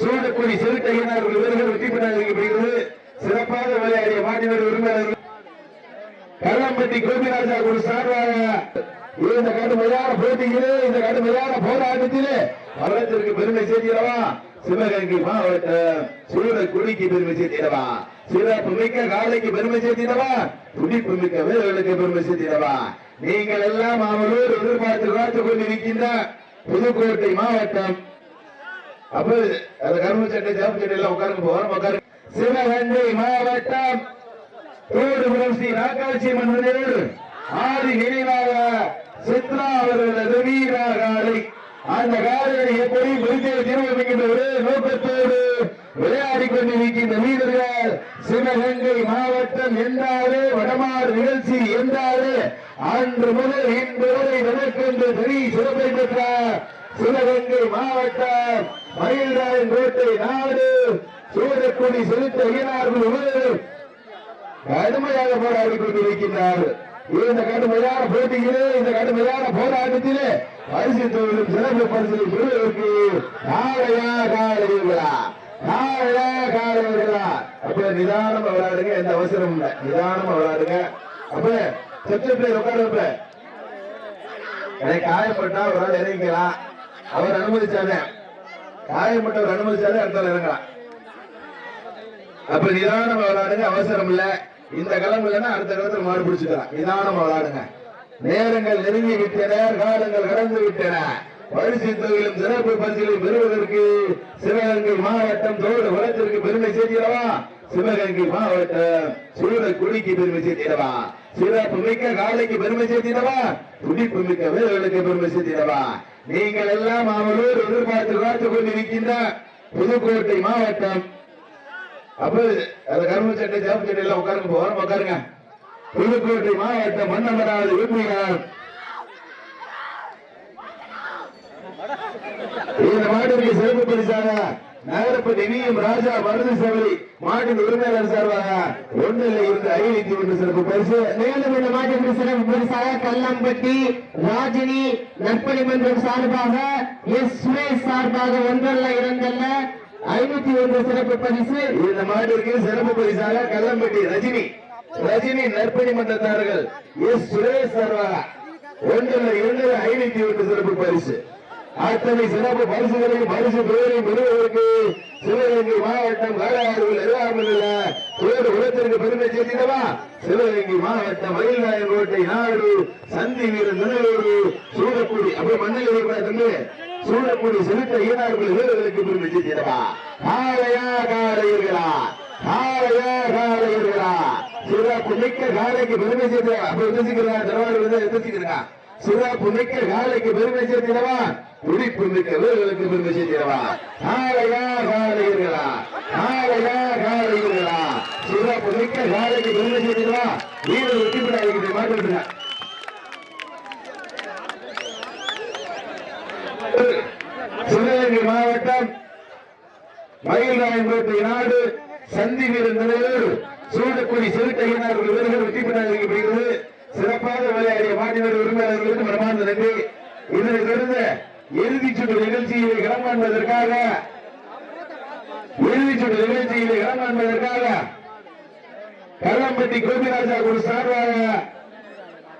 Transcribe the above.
சூடக்குடி சிறுத்தையினர் இவர்கள் வெற்றி பெற சிறப்பாக விளையாடிய மாநில உரிமையாளர்கள். கல்லம்பட்டி கோபிராஜா ஒரு சார்பாக இந்த கடுமையான போட்டியிலே இந்த கடுமையான போராட்டத்திலே வரலாற்றிற்கு பெருமை சேர்த்திடவா? சிவகங்கை மாவட்ட சூழக்குடிக்கு பெருமை சேர்த்திடவா? சிறப்பு மிக்க காலைக்கு பெருமை சேர்த்திடவா? துடிப்பு மிக்க வீரர்களுக்கு பெருமை சேர்த்திடவா? நீங்கள் எல்லாம் அவளோடு எதிர்பார்த்து காத்துக் கொண்டிருக்கின்ற புதுக்கோட்டை மாவட்டம் அப்ப அந்த கரும்பு சட்டை சேப்பு சட்டை எல்லாம் உட்காருங்க போறோம் உட்காரு சிவகங்கை மாவட்டம் தோடுபுரம் ஸ்ரீ ராக்காட்சி மன்னனில் ஆதி நினைவாக சித்ரா அவர்களது வீரா அந்த காலையை எப்படி முடிக்க தீர்மானிக்கின்ற ஒரே நோக்கத்தோடு விளையாடி கொண்டிருக்கின்ற வீரர்கள் சிவகங்கை மாவட்டம் என்றாலே வடமாறு நிகழ்ச்சி என்றாலே அன்று முதல் இன்று வரை நடக்கின்ற தனி சிறப்பை பெற்ற சிவகங்கை மாவட்டம்? மயில்ராயன் கோட்டை நாடு. சூரக்குடி செலுத்த ஈனார்கள் கடுமையாக போராடி கொண்டிருக்கின்றார் இந்த கடுமையான போட்டியிலே இந்த கடுமையான போராட்டத்திலே பரிசு தொழிலும் சிறப்பு பரிசு பெறுவதற்கு நாளையா காலைகளா நாளையா காலைகளா அப்ப நிதானமா விளையாடுங்க எந்த அவசரம் இல்லை. நிதானமா விளையாடுங்க. அப்ப செட்டு உட்காருப்ப எனக்கு காயப்பட்டா ஒரு ஆள் இறங்கிக்கலாம். அவர் அனுமதிச்சாலே காயப்பட்டவர் அனுமதிச்சாலே அடுத்த இறங்கலாம். அப்ப நிதானம் விளையாடுங்க அவசரம் இல்ல. இந்த களம் இல்லைன்னா அடுத்த களத்துல மாடு பிடிச்சுக்கலாம். நிதானம் விளையாடுங்க. நேரங்கள் நெருங்கி விட்டன காலங்கள் கடந்து விட்டன. பரிசு தொகையிலும் சிறப்பு பரிசுகளை பெறுவதற்கு சிவகங்கை மாவட்டம் தோடு வளத்திற்கு பெருமை சேர்த்திடவா சிவகங்கை மாவட்டம் குடிக்கு பெருமை சேர்த்திடவா? சிறப்பு மிக்க காலைக்கு பெருமை சேர்த்திடவா? துடிப்பு மிக்க வீரர்களுக்கு பெருமை சேர்த்திடவா? நீங்கள் எல்லாம் அவளோடு எதிர்பார்த்து காத்துக் கொண்டிருக்கின்ற புதுக்கோட்டை மாவட்டம். அப்ப அந்த கரும்பு சட்டை சேப்பு சட்டை எல்லாம் உட்காருங்க போறோம் உட்காருங்க. புதுக்கோட்டை மாவட்டம் மன்னமராது விரும்பினார் இந்த மாட்டிற்கு சிறப்பு பரிசாக நகரப்பட்டி விஎம் ராஜா மருது சேவரி மாட்டின் உரிமையாளர் சார்பாக ஒன்றில் இருந்து ஐநூத்தி ஒன்று சிறப்பு பரிசு. மேலும் இந்த மாட்டிற்கு சிறப்பு பரிசாக கல்லம்பட்டி ராஜினி நற்பணி மன்றம் சார்பாக எஸ் சுரேஷ் சார்பாக ஒன்றல்ல இரண்டல்ல ஐநூத்தி ஒன்று சிறப்பு பரிசு. இந்த மாட்டிற்கு சிறப்பு பரிசாக கல்லம்பட்டி ரஜினி ரஜினி நற்பணி மன்றத்தார்கள் எஸ் சுரேஷ் சார்பாக ஒன்றில் இருந்து ஐநூத்தி ஒன்று சிறப்பு பரிசு. அத்தனை சிறப்பு பரிசுகளையும் பரிசு பெயரையும் பெறுவதற்கு சிவகங்கை மாவட்டம் காலாறுகள் எதிராமல் இல்ல. வேறு உலகத்திற்கு பெருமை சேர்த்திடவா? சிவகங்கை மாவட்டம் மயில்நாயன் கோட்டை நாடு சந்தி வீரர் நினைவோடு சூழக்குடி அப்படி மண்ணில் கூட தந்து சூழக்குடி செலுத்த ஈனார்கள் வீரர்களுக்கு பெருமை சேர்த்திடவா? காளையா காளையர்களா காளையா காளையர்களா சிறப்பு மிக்க காலைக்கு பெருமை சேர்த்து அப்படி எதிர்த்துக்கிறா தரவாடு வந்து சிறப்பு மிக்க காலைக்கு பெருமை சேர்த்திடவா துடிப்பு மிக்க வீரர்களுக்கு பெருமை சேர்த்திடவா காலையா காளையர்களா காலையா காளையர்களா சிறப்பு மிக்க காலைக்கு பெருமை சேர்த்திடவா வீரர்களுக்கு வெற்றி பெற சிவகங்கை மாவட்டம் மயில்ராயன்பேட்டை நாடு சந்தி வீரர் நிலையோடு சூடக்குடி சிறுத்தையினர் வீரர்கள் வெற்றி பெற்றது சிறப்பாக விளையாடிய மாநில பிரமாண்ட நன்றி இதனைத் தொடர்ந்து இறுதிச் சுற்று நிகழ்ச்சியை களம் காண்பதற்காக இறுதிச் சுற்று நிகழ்ச்சியிலே களம் காண்பதற்காக கள்ளம்பட்டி கோபிராஜா ஒரு சார்பாக